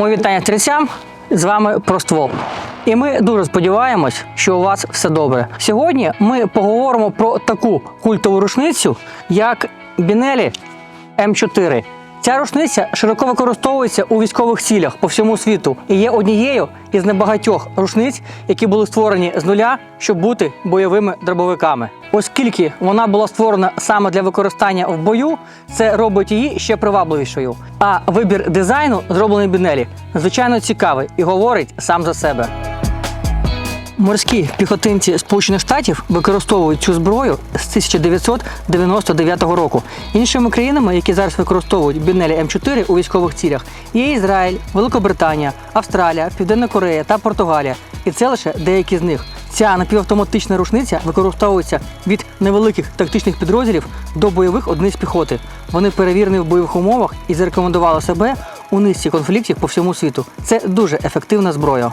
Мої вітання стрільцям. З вами Проствол. І ми дуже сподіваємось, що у вас все добре. Сьогодні ми поговоримо про таку культову рушницю, як Бінелі М4. Ця рушниця широко використовується у військових цілях по всьому світу і є однією із небагатьох рушниць, які були створені з нуля, щоб бути бойовими дробовиками. Оскільки вона була створена саме для використання в бою, це робить її ще привабливішою. А вибір дизайну, зроблений Бінелі, звичайно цікавий і говорить сам за себе. Морські піхотинці Сполучених Штатів використовують цю зброю з 1999 року. Іншими країнами, які зараз використовують Бінелі М4 у військових цілях, є Ізраїль, Великобританія, Австралія, Південна Корея та Португалія. І це лише деякі з них. Ця напівавтоматична рушниця використовується від невеликих тактичних підрозділів до бойових одиниць піхоти. Вони перевірені в бойових умовах і зарекомендували себе у низці конфліктів по всьому світу. Це дуже ефективна зброя.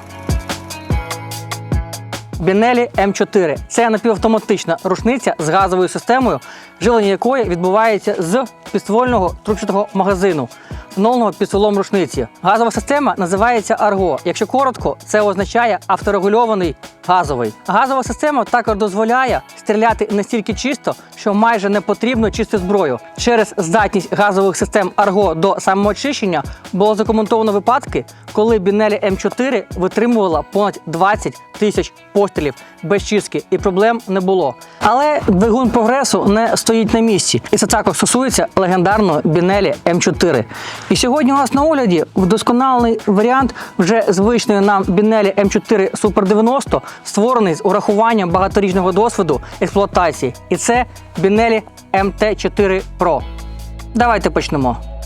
Бінелі М4 це напівавтоматична рушниця з газовою системою, жилення якої відбувається з підствольного трубчатого магазину, встановленого під стволом рушниці. Газова система називається Арго. Якщо коротко, це означає авторегульований газовий. Газова система також дозволяє стріляти настільки чисто, що майже не потрібно чистити зброю. Через здатність газових систем Арго до самоочищення було закоментовано випадки, коли Бінелі М4 витримувала понад 20 тисяч пострілів без чистки, і проблем не було. Але двигун прогресу не стоїть на місці, і це також стосується легендарної Бінелі М4. І сьогодні у нас на огляді вдосконалений варіант вже звичної нам Бінелі М4 Super 90, створений з урахуванням багаторічного досвіду експлуатації. І це Бінелі МТ4 Pro. Давайте почнемо.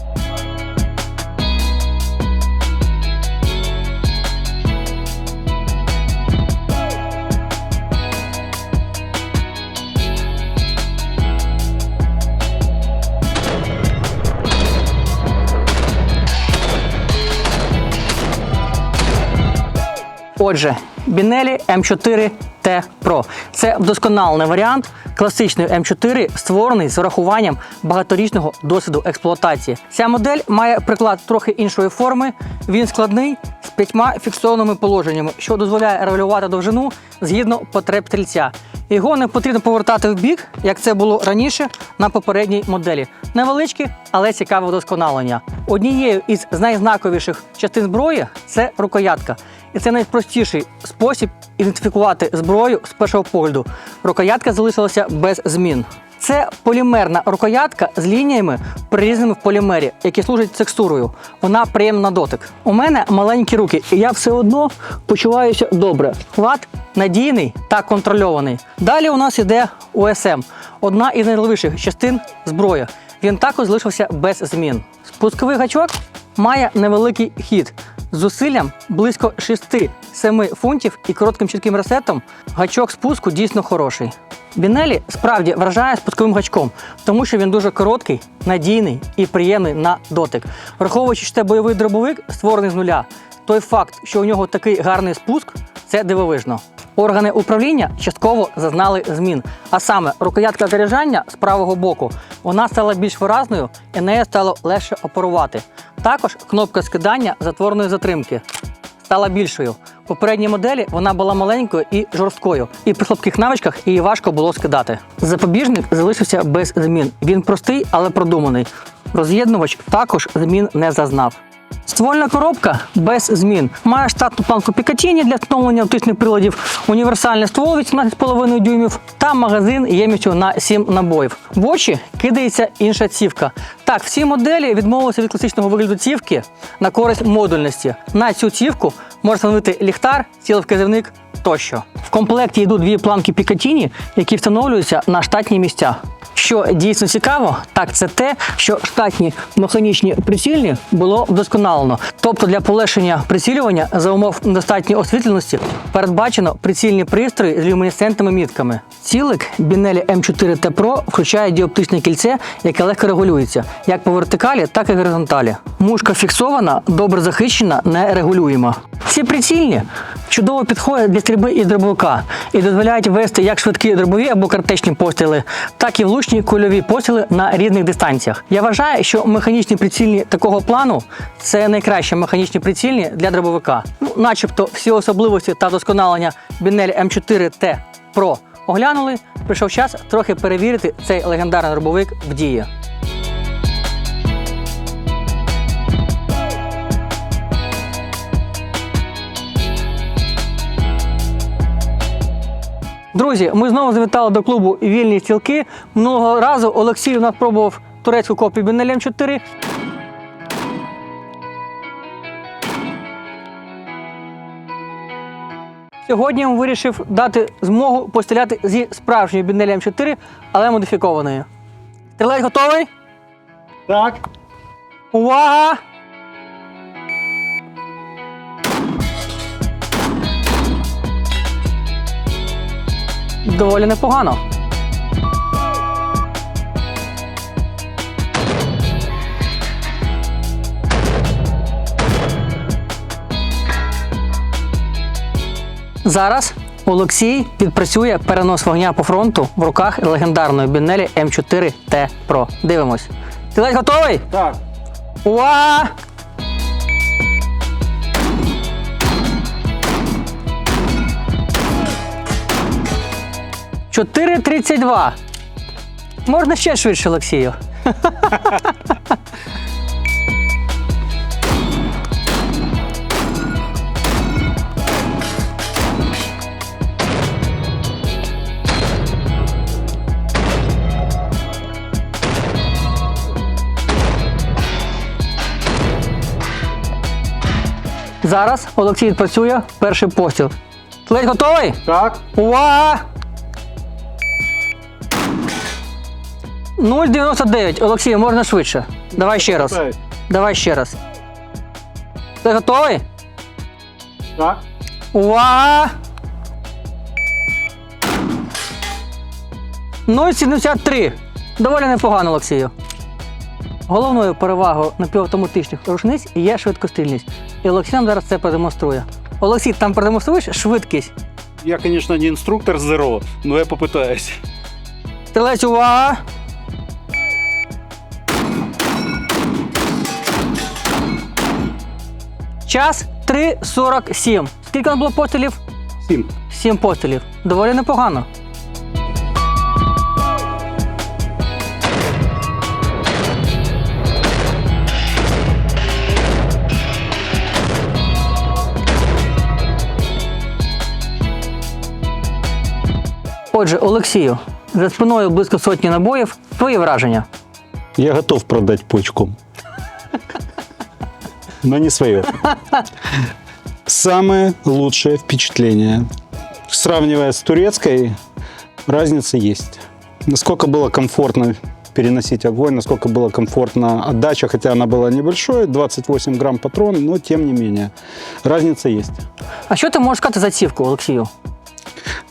Отже, Бінелі М4 T Pro. Це вдосконалений варіант класичної М4, створений з врахуванням багаторічного досвіду експлуатації. Ця модель має приклад трохи іншої форми. Він складний з п'ятьма фіксованими положеннями, що дозволяє регулювати довжину згідно потреб стрільця. Його не потрібно повертати в бік, як це було раніше на попередній моделі. Невеличке, але цікаве вдосконалення. Однією із найзнаковіших частин зброї це рукоятка. І це найпростіший спосіб ідентифікувати зброю з першого погляду. Рукоятка залишилася без змін. Це полімерна рукоятка з лініями, прирізаними в полімері, які служать текстурою. Вона приємна на дотик. У мене маленькі руки, і я все одно почуваюся добре. Хват надійний та контрольований. Далі у нас іде УСМ, одна із найважливіших частин зброї. Він також залишився без змін. Спусковий гачок має невеликий хід. Зусиллям близько 6-7 фунтів і коротким чітким ресетом гачок спуску дійсно хороший. Бінелі справді вражає спусковим гачком, тому що він дуже короткий, надійний і приємний на дотик. Враховуючи, що це бойовий дробовик, створений з нуля, той факт, що у нього такий гарний спуск, це дивовижно. Органи управління частково зазнали змін, а саме рукоятка заряджання з правого боку вона стала більш виразною і нею стало легше оперувати. Також кнопка скидання затворної затримки стала більшою. В попередній моделі вона була маленькою і жорсткою, і при слабких навичках її важко було скидати. Запобіжник залишився без змін. Він простий, але продуманий. Роз'єднувач також змін не зазнав. Ствольна коробка без змін. Має штатну планку Пікатіні для встановлення оптичних приладів, універсальний ствол 18,5 дюймів та магазин ємністю на 7 набоїв. В очі кидається інша цівка. Так, всі моделі відмовилися від класичного вигляду цівки на користь модульності. На цю цівку можна встановити ліхтар, цілевказівник тощо. В комплекті йдуть дві планки Пікатіні, які встановлюються на штатні місця. Що дійсно цікаво, так це те, що штатні механічні прицільні було вдосконалено. Тобто для полегшення прицілювання за умов недостатньої освітленості передбачено прицільні пристрої з люмінесцентними мітками. Цілик Бінелі М4 T Pro включає діоптичне кільце, яке легко регулюється як по вертикалі, так і горизонталі. Мушка фіксована, добре захищена, не регулюєма. Ці прицільні чудово підходять для стрільби із дробовика і дозволяють вести як швидкі дробові або картечні постріли, так і влучні кульові постріли на різних дистанціях. Я вважаю, що механічні прицільні такого плану це найкращі механічні прицільні для дробовика. Ну, начебто, всі особливості та досконалення Бінель М4Т Pro оглянули. Прийшов час трохи перевірити цей легендарний дробовик в дії. Друзі, ми знову завітали до клубу Вільні стілки. Минулого разу Олексій у нас пробував турецьку копію Бінелі М4. Сьогодні він вирішив дати змогу постріляти зі справжньої Бінелі М4, але модифікованої. Стрілець готовий? Так. Увага! доволі непогано. Зараз Олексій підпрацює перенос вогня по фронту в руках легендарної бінелі М4Т Pro. Дивимось. Ти ледь готовий? Так. Уа! 4,32. Можна ще швидше, Олексію. Зараз Олексій відпрацює перший постріл. Ледь готовий? Так. Увага! 0,99. Олексій, можна швидше. Давай ще раз. Давай ще раз. Ти готовий? Так. Увага! 0,73. Доволі непогано, Олексію. Головною перевагою напівавтоматичних рушниць є швидкострільність. І Олексій нам зараз це продемонструє. Олексій, там продемонструєш швидкість. Я, конечно, не инструктор Zero, но я попытаюсь. Стрілець, увага! Час 3.47. Скільки у нас було пострілів? Сім. 7 пострілів. Доволі непогано. Отже, Олексію, за спиною близько сотні набоїв. Твої враження. Я готов продать почку. Но не свое. Самое лучшее впечатление. Сравнивая с турецкой, разница есть. Насколько было комфортно переносить огонь, насколько было комфортно отдача, хотя она была небольшой, 28 грамм патрон, но тем не менее. Разница есть. А що ти можеш сказати за цівку, Олексію?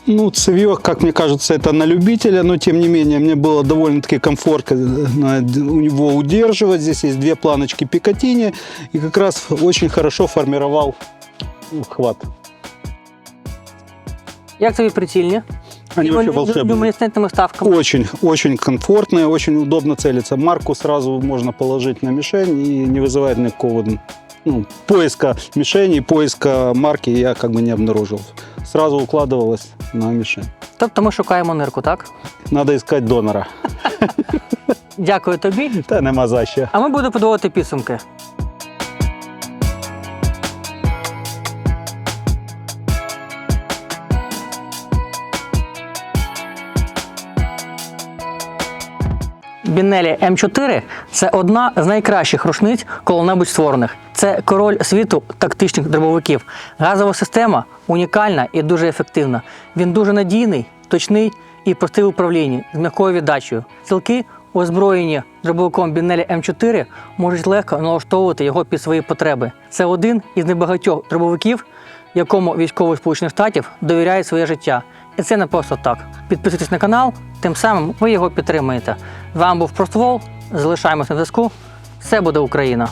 Ну, цевье, как мне кажется, это на любителя, но тем не менее мне было довольно-таки комфортно э, у него удерживать. Здесь есть две планочки Пикатини и как раз очень хорошо формировал ну, хват. Як тобі прицільні? Они Люмі- вообще волшебные. Люмінесцентними ставками. Очень, очень комфортные, очень удобно целиться. Марку сразу можно положить на мишень и не вызывает никакого ну, поиска мишени, поиска марки я как бы не обнаружил. Сразу укладывалось на мишень. Тобто ми шукаємо нирку, так? Надо искать донора. Дякую тобі. Та нема за що. А ми будемо подводити підсумки. Бінелі М4 це одна з найкращих рушниць коли-небудь створених. Це король світу тактичних дробовиків. Газова система унікальна і дуже ефективна. Він дуже надійний, точний і простий в управлінні з м'якою віддачею. Цілки, озброєні дробовиком Бінелі М4, можуть легко налаштовувати його під свої потреби. Це один із небагатьох дробовиків, якому військовий Сполучених Штатів довіряє своє життя. І це не просто так. Підписуйтесь на канал, тим самим ви його підтримуєте. Вам був Проствол. Залишаємось на зв'язку. Все буде Україна!